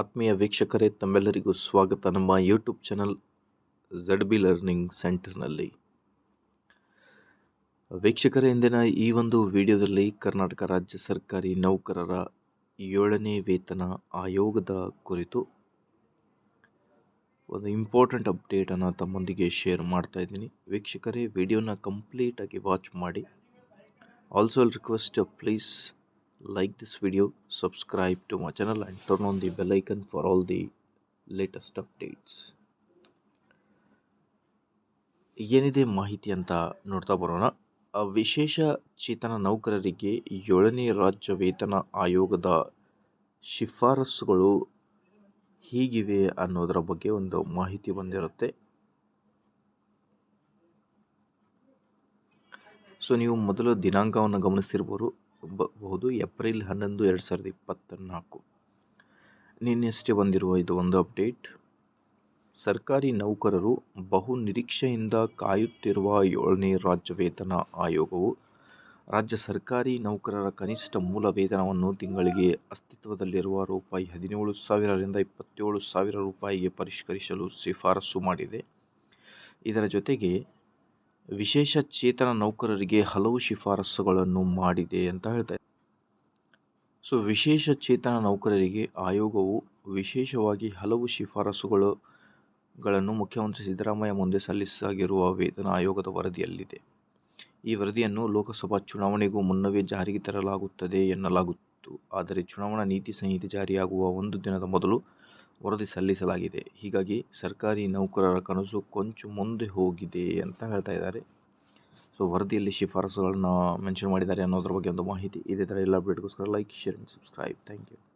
ಆತ್ಮೀಯ ವೀಕ್ಷಕರೇ, ತಮ್ಮೆಲ್ಲರಿಗೂ ಸ್ವಾಗತ. ನಮ್ಮ YouTube channel Z B learning ಸೆಂಟರ್ನಲ್ಲಿ ವೀಕ್ಷಕರೇ, ಇಂದಿನ ಈ ಒಂದು ವಿಡಿಯೋದಲ್ಲಿ ಕರ್ನಾಟಕ ರಾಜ್ಯ ಸರ್ಕಾರಿ ನೌಕರರ ಏಳನೇ ವೇತನ ಆಯೋಗದ ಕುರಿತು ಒಂದು ಇಂಪಾರ್ಟೆಂಟ್ ಅಪ್ಡೇಟನ್ನು ತಮ್ಮೊಂದಿಗೆ ಶೇರ್ ಮಾಡ್ತಾ ಇದ್ದೀನಿ. ವೀಕ್ಷಕರೇ, ವಿಡಿಯೋನ ಕಂಪ್ಲೀಟಾಗಿ ವಾಚ್ ಮಾಡಿ. Also request please like this video, subscribe to my channel, and turn on the bell icon for all the latest updates. ಏನಿದೆ ಮಾಹಿತಿ ಅಂತ ನೋಡ್ತಾ ಬರೋಣ. ವಿಶೇಷ ಚೇತನ ನೌಕರರಿಗೆ ಏಳನೇ ರಾಜ್ಯ ವೇತನ ಆಯೋಗದ ಶಿಫಾರಸುಗಳು ಹೀಗಿವೆ ಅನ್ನೋದರ ಬಗ್ಗೆ ಒಂದು ಮಾಹಿತಿ ಬಂದಿರುತ್ತೆ. ಸೊ ನೀವು ಮೊದಲು ದಿನಾಂಕವನ್ನು ಗಮನಿಸ್ತಿರ್ಬೋದು. ಬಹುದು ಏಪ್ರಿಲ್ ಹನ್ನೊಂದು ಎರಡು ಸಾವಿರದ ಇಪ್ಪತ್ತ ನಾಲ್ಕು ನಿನ್ನೆಷ್ಟೇ ಬಂದಿರುವ ಇದು ಒಂದು ಅಪ್ಡೇಟ್. ಸರ್ಕಾರಿ ನೌಕರರು ಬಹು ನಿರೀಕ್ಷೆಯಿಂದ ಕಾಯುತ್ತಿರುವ ಏಳನೇ ರಾಜ್ಯ ವೇತನ ಆಯೋಗವು ರಾಜ್ಯ ಸರ್ಕಾರಿ ನೌಕರರ ಕನಿಷ್ಠ ಮೂಲ ವೇತನವನ್ನು ತಿಂಗಳಿಗೆ ಅಸ್ತಿತ್ವದಲ್ಲಿರುವ ರೂಪಾಯಿ ಹದಿನೇಳು ಸಾವಿರದಿಂದ ಇಪ್ಪತ್ತೇಳು ಸಾವಿರ ರೂಪಾಯಿಗೆ ಪರಿಷ್ಕರಿಸಲು ಶಿಫಾರಸು ಮಾಡಿದೆ. ಇದರ ಜೊತೆಗೆ ವಿಶೇಷ ಚೇತನ ನೌಕರರಿಗೆ ಹಲವು ಶಿಫಾರಸುಗಳನ್ನು ಮಾಡಿದೆ ಅಂತ ಹೇಳ್ತಾರೆ ಸೊ, ವಿಶೇಷ ಚೇತನ ನೌಕರರಿಗೆ ಆಯೋಗವು ವಿಶೇಷವಾಗಿ ಹಲವು ಶಿಫಾರಸುಗಳು ಗಳನ್ನು ಮುಖ್ಯಮಂತ್ರಿ ಸಿದ್ದರಾಮಯ್ಯ ಮುಂದೆ ಸಲ್ಲಿಸಾಗಿರುವ ವೇತನ ಆಯೋಗದ ವರದಿಯಲ್ಲಿದೆ. ಈ ವರದಿಯನ್ನು ಲೋಕಸಭಾ ಚುನಾವಣೆಗೂ ಮುನ್ನವೇ ಜಾರಿಗೆ ತರಲಾಗುತ್ತದೆ ಎನ್ನಲಾಗುತ್ತಿತ್ತು ಆದರೆ, ಚುನಾವಣಾ ನೀತಿ ಸಂಹಿತೆ ಜಾರಿಯಾಗುವ ಒಂದು ದಿನದ ಮೊದಲು ವರದಿ ಸಲ್ಲಿಸಲಾಗಿದೆ. ಹೀಗಾಗಿ ಸರ್ಕಾರಿ ನೌಕರರ ಕನಸು ಕೊಂಚ ಮುಂದೆ ಹೋಗಿದೆ ಅಂತ ಹೇಳ್ತಾ ಇದ್ದಾರೆ. ಸೊ, ವರದಿಯಲ್ಲಿ ಶಿಫಾರಸುಗಳನ್ನ ಮೆನ್ಷನ್ ಮಾಡಿದ್ದಾರೆ ಅನ್ನೋದ್ರ ಬಗ್ಗೆ ಒಂದು ಮಾಹಿತಿ ಇದೇ. ಥರ ಎಲ್ಲ ಅಪ್ಡೇಟ್ಗೋಸ್ಕರ like share and subscribe thank you